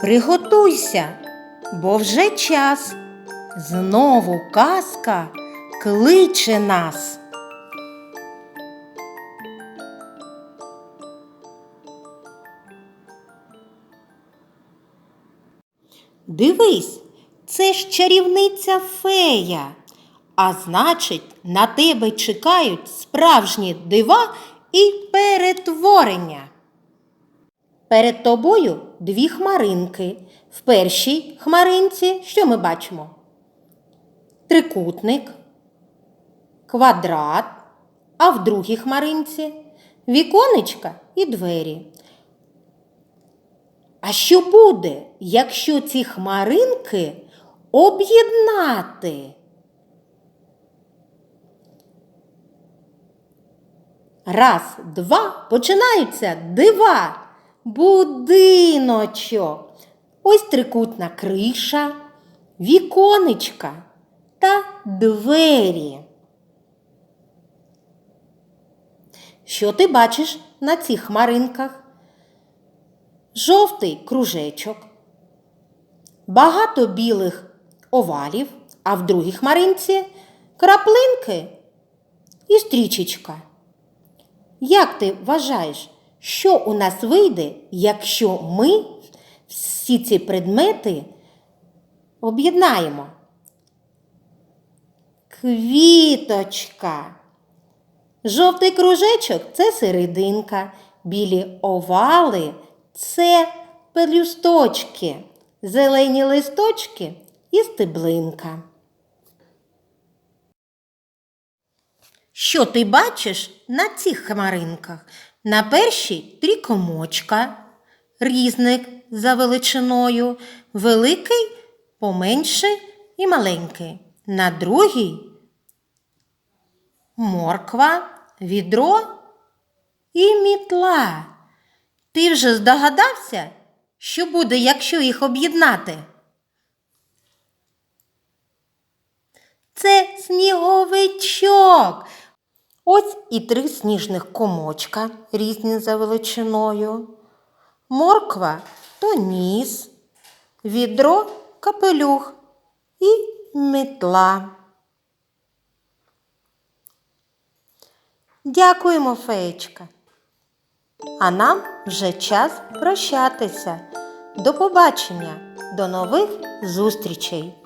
Приготуйся, бо вже час. Знову казка кличе нас. Дивись, це ж чарівниця фея. А значить, на тебе чекають справжні дива і перетворення. Перед тобою дві хмаринки. В першій хмаринці що ми бачимо? Трикутник, квадрат, а в другій хмаринці віконечка і двері. А що буде, якщо ці хмаринки об'єднати? Раз, два, починаються дива. Будиночок. Ось трикутна криша, віконечка та двері. Що ти бачиш на цих хмаринках? Жовтий кружечок, багато білих овалів, а в другій хмаринці краплинки і стрічечка. Як ти вважаєш, що у нас вийде, якщо ми всі ці предмети об'єднаємо? Квіточка. Жовтий кружечок це серединка, білі овали це пелюсточки, зелені листочки і стеблинка. Що ти бачиш на цих хмаринках? На першій три комочка, різник за величиною, великий, поменший і маленький. На другій морква, відро і мітла. Ти вже здогадався, що буде, якщо їх об'єднати? Це сніговичок. Ось і три сніжних комочка, різні за величиною. Морква то ніс, відро капелюх і метла. Дякуємо, феєчка. А нам вже час прощатися. До побачення, до нових зустрічей!